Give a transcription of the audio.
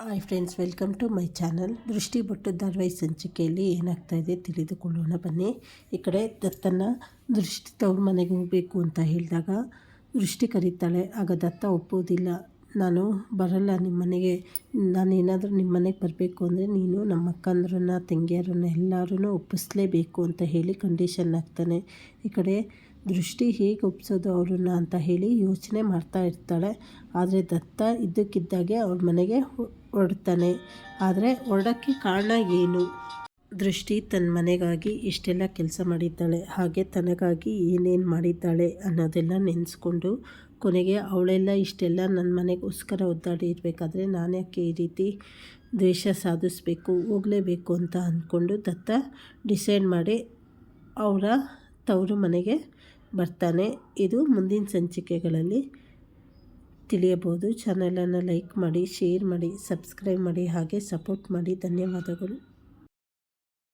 Hi friends welcome to my channel Drishti Bottu ಧಾರವಾಹಿ ಸಂಚಿಕೆಯಲ್ಲಿ ಏನಾಗ್ತಾ ಇದೆ ತಿಳಿದುಕೊಳ್ಳೋಣ. ಬನ್ನಿ. ಈ ಕಡೆ ದತ್ತನ ದೃಷ್ಟಿ ತವ್ರ ಮನೆಗೆ ಹೋಗಬೇಕು ಅಂತ ಹೇಳಿದಾಗ ದೃಷ್ಟಿ ಕರೀತಾಳೆ. ಆಗ ದತ್ತ ಒಪ್ಪೋದಿಲ್ಲ ನಾನು ಬರಲ್ಲ ನಿಮ್ಮ ಮನೆಗೆ ನಾನೇನಾದರೂ ನಿಮ್ಮ ಮನೆಗೆ ಬರಬೇಕು ಅಂದರೆ ನೀನು ನಮ್ಮ ಅಕ್ಕಂದ್ರನ್ನ, ತಂಗಿಯರನ್ನ ಎಲ್ಲರೂ ಒಪ್ಪಿಸ್ಲೇಬೇಕು ಅಂತ ಹೇಳಿ ಕಂಡೀಷನ್ ಹಾಕ್ತಾನೆ ಈ ಕಡೆ ದೃಷ್ಟಿ ಹೇಗೆ ಒಪ್ಪಿಸೋದು ಅವ್ರನ್ನ ಅಂತ ಹೇಳಿ ಯೋಚನೆ ಮಾಡ್ತಾ ಇರ್ತಾಳೆ. ಆದರೆ ದತ್ತ ಇದ್ದಕ್ಕಿದ್ದಾಗೆ ಅವ್ರ ಮನೆಗೆ ಹೊರಡ್ತಾನೆ ಆದರೆ ಹೊರಡೋಕ್ಕೆ ಕಾರಣ ಏನು? ದೃಷ್ಟಿ ತನ್ನ ಮನೆಗಾಗಿ ಇಷ್ಟೆಲ್ಲ ಕೆಲಸ ಮಾಡಿದ್ದಾಳೆ. ಹಾಗೆ ತನಗಾಗಿ ಏನೇನು ಮಾಡಿದ್ದಾಳೆ ಅನ್ನೋದೆಲ್ಲ ನೆನೆಸ್ಕೊಂಡು ಕೊನೆಗೆ ಅವಳೆಲ್ಲ ಇಷ್ಟೆಲ್ಲ ನನ್ನ ಮನೆಗೋಸ್ಕರ ಒದ್ದಾಡಿ ಇರಬೇಕಾದ್ರೆ ನಾನು ಯಾಕೆ ಈ ರೀತಿ ದ್ವೇಷ ಸಾಧಿಸ್ಬೇಕು, ಹೋಗಲೇಬೇಕು ಅಂತ ಅಂದ್ಕೊಂಡು ದತ್ತ ಡಿಸೈಡ್ ಮಾಡಿ ಅವರ ತವರು ಮನೆಗೆ ಬರ್ತಾನೆ. ಇದು ಮುಂದಿನ ಸಂಚಿಕೆಗಳಲ್ಲಿ ತಿಳಿಯಬಹುದು. ಚಾನಲನ್ನು ಲೈಕ್ ಮಾಡಿ ಶೇರ್ ಮಾಡಿ ಸಬ್ಸ್ಕ್ರೈಬ್ ಮಾಡಿ ಹಾಗೆ ಸಪೋರ್ಟ್ ಮಾಡಿ. ಧನ್ಯವಾದಗಳು.